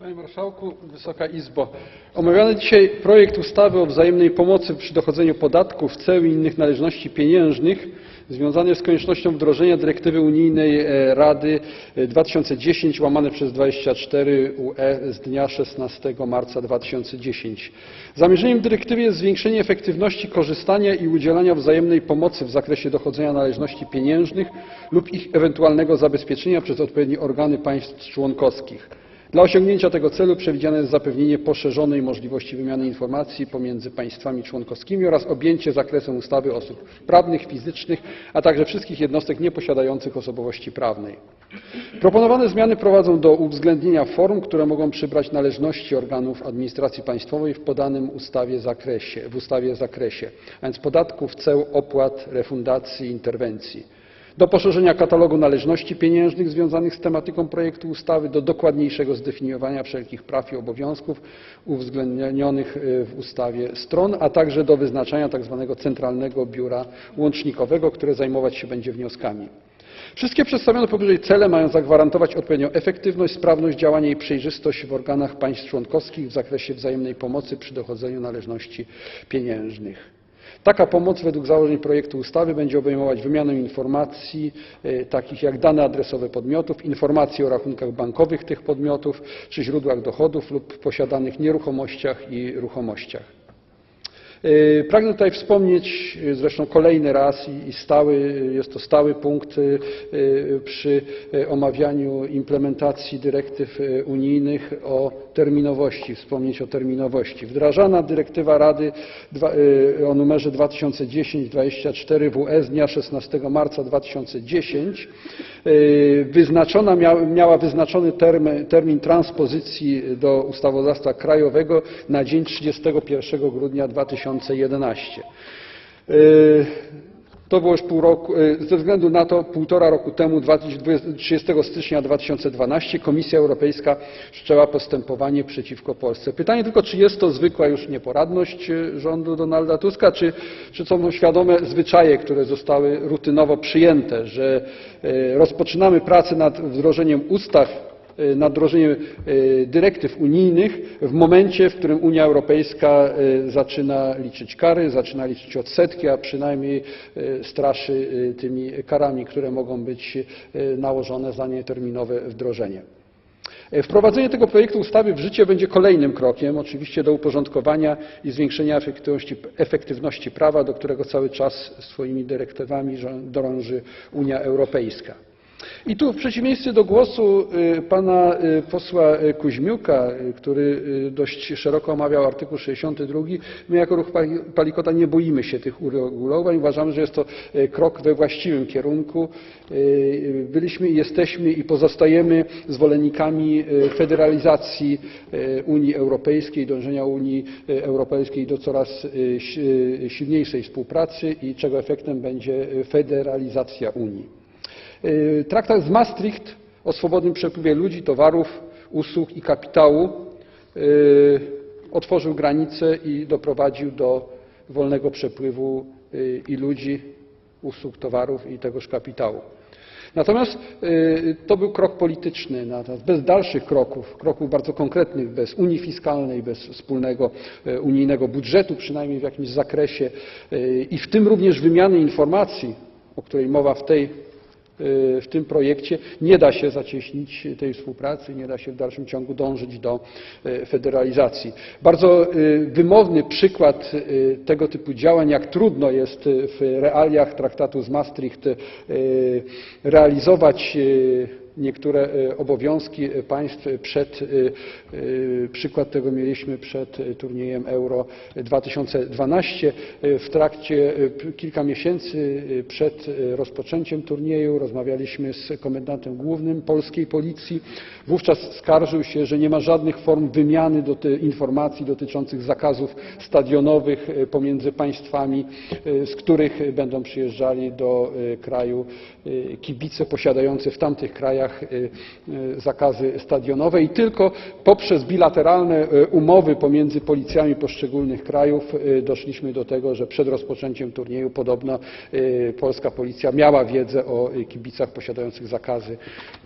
Panie Marszałku, Wysoka Izbo! Omawiany dzisiaj projekt ustawy o wzajemnej pomocy przy dochodzeniu podatków, ceł i innych należności pieniężnych związany jest z koniecznością wdrożenia dyrektywy unijnej e, Rady 2010 łamane przez 24 UE z dnia 16 marca 2010. Zamierzeniem dyrektywy jest zwiększenie efektywności korzystania i udzielania wzajemnej pomocy w zakresie dochodzenia należności pieniężnych lub ich ewentualnego zabezpieczenia przez odpowiednie organy państw członkowskich. Dla osiągnięcia tego celu przewidziane jest zapewnienie poszerzonej możliwości wymiany informacji pomiędzy państwami członkowskimi oraz objęcie zakresem ustawy osób prawnych, fizycznych, a także wszystkich jednostek nieposiadających osobowości prawnej. Proponowane zmiany prowadzą do uwzględnienia form, które mogą przybrać należności organów administracji państwowej w podanym ustawie zakresie, w ustawie zakresie, a więc podatków, ceł, opłat, refundacji interwencji do poszerzenia katalogu należności pieniężnych związanych z tematyką projektu ustawy, do dokładniejszego zdefiniowania wszelkich praw i obowiązków uwzględnionych w ustawie stron, a także do wyznaczania tzw. centralnego biura łącznikowego, które zajmować się będzie wnioskami. Wszystkie przedstawione powyżej cele mają zagwarantować odpowiednią efektywność, sprawność działania i przejrzystość w organach państw członkowskich w zakresie wzajemnej pomocy przy dochodzeniu należności pieniężnych. Taka pomoc według założeń projektu ustawy będzie obejmować wymianę informacji e, takich jak dane adresowe podmiotów, informacje o rachunkach bankowych tych podmiotów czy źródłach dochodów lub posiadanych nieruchomościach i ruchomościach. E, Pragnę tutaj wspomnieć e, zresztą kolejny raz i- stały, jest to stały punkt e, przy omawianiu implementacji dyrektyw unijnych o terminowości, wspomnieć o terminowości. Wdrażana dyrektywa Rady o numerze 2010-24 WE z dnia 16 marca 2010 e, wyznaczona mia- miała wyznaczony term- termin transpozycji do ustawodawstwa krajowego na dzień 31 grudnia 2011. E, To było już pół roku, e, ze względu na to półtora roku temu, 20 30 stycznia 2012, Komisja Europejska wszczęła postępowanie przeciwko Polsce. Pytanie tylko, czy jest to zwykła już nieporadność e, rządu Donalda Tuska, czy, czy są świadome zwyczaje, które zostały rutynowo przyjęte, że rozpoczynamy pracę nad wdrożeniem ustaw e, nad wdrożeniem e, dyrektyw unijnych w momencie, w którym Unia Europejska e, zaczyna liczyć kary, zaczyna liczyć odsetki, a przynajmniej straszy tymi karami, które mogą być nałożone za nieterminowe wdrożenie. Wprowadzenie tego projektu ustawy w życie będzie kolejnym krokiem, oczywiście do uporządkowania i zwiększenia efektywności, prawa, do którego cały czas swoimi dyrektywami dąży Unia Europejska. I tu w przeciwieństwie do głosu y, pana y, posła y, Kuźmiuka, który dość szeroko omawiał artykuł 62, my jako ruch Pali- Palikota nie boimy się tych uregulowań. Uważamy, że jest to krok we właściwym kierunku. Byliśmy jesteśmy i pozostajemy zwolennikami federalizacji Unii Europejskiej, dążenia Unii Europejskiej do coraz si- silniejszej współpracy i czego efektem będzie federalizacja Unii. Y, Traktat z Maastricht o swobodnym przepływie ludzi, towarów, usług i kapitału y, otworzył granice i doprowadził do wolnego przepływu y, i ludzi, usług, towarów i tegoż kapitału. Natomiast to był krok polityczny, bez dalszych kroków, kroków bardzo konkretnych, bez unii fiskalnej, bez wspólnego unijnego budżetu, przynajmniej w jakimś zakresie i w tym również wymiany informacji, o której mowa w tej w tym projekcie nie da się zacieśnić tej współpracy, nie da się w dalszym ciągu dążyć do e, federalizacji. Bardzo e, wymowny przykład e, tego typu działań, jak trudno jest w realiach traktatu z Maastricht realizować niektóre e, obowiązki państw przed, e, e, przykład tego mieliśmy przed turniejem Euro 2012. E, W trakcie kilka miesięcy przed rozpoczęciem turnieju rozmawialiśmy z komendantem głównym polskiej policji. Wówczas skarżył się, że nie ma żadnych form wymiany informacji dotyczących zakazów stadionowych pomiędzy państwami, z których będą przyjeżdżali do kraju kibice posiadający w tamtych krajach e, e, zakazy stadionowe i tylko poprzez bilateralne e, umowy pomiędzy policjami poszczególnych krajów doszliśmy do tego, że przed rozpoczęciem turnieju podobno polska policja miała wiedzę o kibicach posiadających zakazy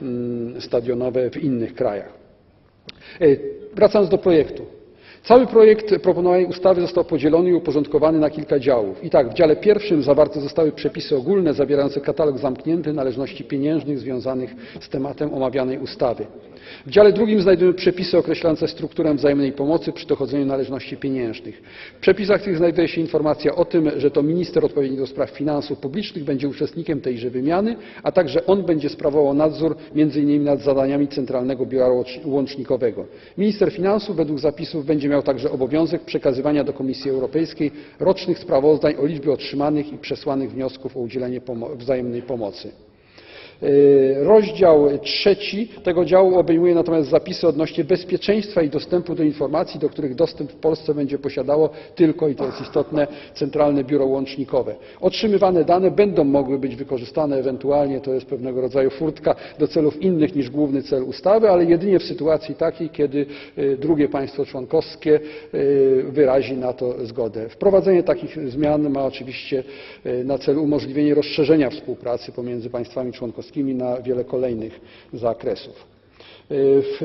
mm, stadionowe w innych krajach. Wracając do projektu. Cały projekt proponowanej ustawy został podzielony i uporządkowany na kilka działów. I tak, w dziale pierwszym zawarte zostały przepisy ogólne zawierające katalog zamknięty należności pieniężnych związanych z tematem omawianej ustawy. W dziale drugim znajdujemy przepisy określające strukturę wzajemnej pomocy przy dochodzeniu należności pieniężnych. W przepisach tych znajduje się informacja o tym, że to minister odpowiedni do spraw finansów publicznych będzie uczestnikiem tejże wymiany, a także on będzie sprawował nadzór innymi nad zadaniami Centralnego Biura Łącz- Łącznikowego. Minister finansów według zapisów będzie miał także obowiązek przekazywania do Komisji Europejskiej rocznych sprawozdań o liczbie otrzymanych i przesłanych wniosków o udzielenie wzajemnej pomocy. E, Rozdział trzeci tego działu obejmuje natomiast zapisy odnośnie bezpieczeństwa i dostępu do informacji, do których dostęp w Polsce będzie posiadało tylko, i to jest istotne, Centralne Biuro Łącznikowe. Otrzymywane dane będą mogły być wykorzystane ewentualnie, to jest pewnego rodzaju furtka, do celów innych niż główny cel ustawy, ale jedynie w sytuacji takiej, kiedy e, drugie państwo członkowskie e, wyrazi na to zgodę. Wprowadzenie takich zmian ma oczywiście na celu umożliwienie rozszerzenia współpracy pomiędzy państwami członkowskimi na wiele kolejnych zakresów. W,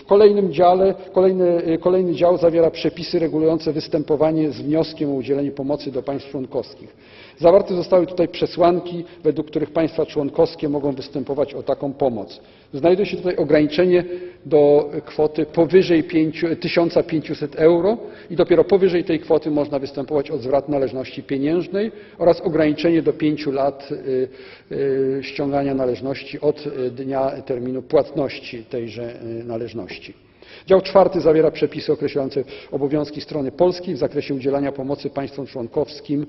w kolejnym dziale, kolejny, kolejny dział zawiera przepisy regulujące występowanie z wnioskiem o udzielenie pomocy do państw członkowskich. Zawarte zostały tutaj przesłanki, według których państwa członkowskie mogą występować o taką pomoc. Znajduje się tutaj ograniczenie do kwoty powyżej 5 1500 euro i dopiero powyżej tej kwoty można występować o zwrot należności pieniężnej oraz ograniczenie do 5 lat y, y, ściągania należności od y, dnia terminu płatności tejże należności. Dział czwarty zawiera przepisy określające obowiązki strony polskiej w zakresie udzielania pomocy państwom członkowskim, e,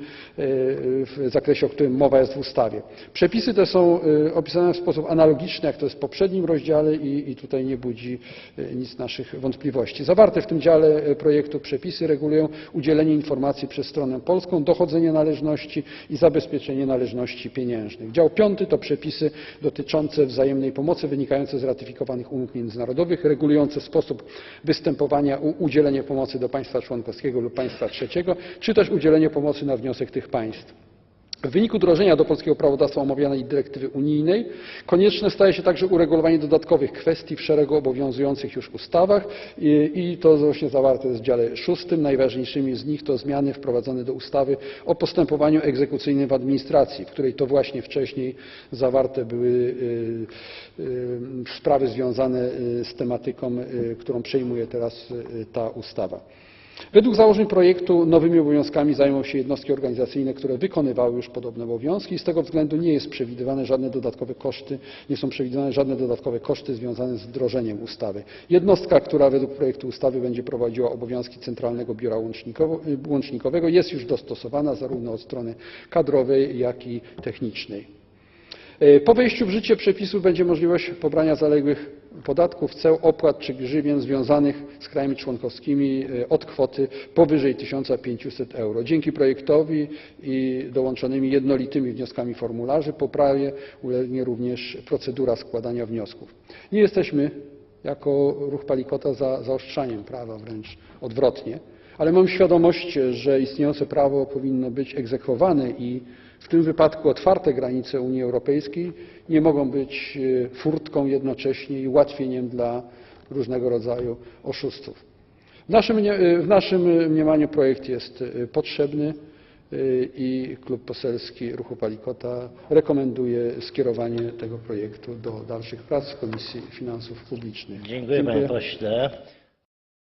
w zakresie, o którym mowa jest w ustawie. Przepisy te są e, opisane w sposób analogiczny, jak to jest w poprzednim rozdziale i, tutaj nie budzi e, nic naszych wątpliwości. Zawarte w tym dziale projektu przepisy regulują udzielenie informacji przez stronę polską, dochodzenie należności i zabezpieczenie należności pieniężnych. Dział piąty to przepisy dotyczące wzajemnej pomocy wynikające z ratyfikowanych umów międzynarodowych, regulujące sposób występowania o udzielenie pomocy do państwa członkowskiego lub państwa trzeciego, czy też udzielenie pomocy na wniosek tych państw. W wyniku wdrożenia do polskiego prawodawstwa omawianej dyrektywy unijnej konieczne staje się także uregulowanie dodatkowych kwestii w szeregu obowiązujących już ustawach i, to właśnie zawarte jest w dziale szóstym. Najważniejszymi z nich to zmiany wprowadzone do ustawy o postępowaniu egzekucyjnym w administracji, w której to właśnie wcześniej zawarte były y, y, sprawy związane y, z tematyką, którą przejmuje teraz ta ustawa. Według założeń projektu nowymi obowiązkami zajmą się jednostki organizacyjne, które wykonywały już podobne obowiązki i z tego względu nie jest przewidywane żadne dodatkowe koszty, są żadne dodatkowe koszty związane z wdrożeniem ustawy. Jednostka, która według projektu ustawy będzie prowadziła obowiązki Centralnego Biura Łącznikowego jest już dostosowana zarówno od strony kadrowej, jak i technicznej. E, Po wejściu w życie przepisów będzie możliwość pobrania zaległych podatków, ceł, opłat czy grzywien związanych z krajami członkowskimi e, od kwoty powyżej 1500 euro. Dzięki projektowi i dołączonymi jednolitymi wnioskami formularzy poprawie ulegnie również procedura składania wniosków. Nie jesteśmy jako ruch Palikota za zaostrzaniem prawa, wręcz odwrotnie, ale mam świadomość, że istniejące prawo powinno być egzekwowane i w tym wypadku otwarte granice Unii Europejskiej nie mogą być e, furtką jednocześnie i ułatwieniem dla różnego rodzaju oszustów. W naszym, e, naszym mniemaniu projekt jest e, potrzebny e, i Klub Poselski Ruchu Palikota rekomenduje skierowanie tego projektu do dalszych prac w Komisji Finansów Publicznych. Dziękuję panie pośle.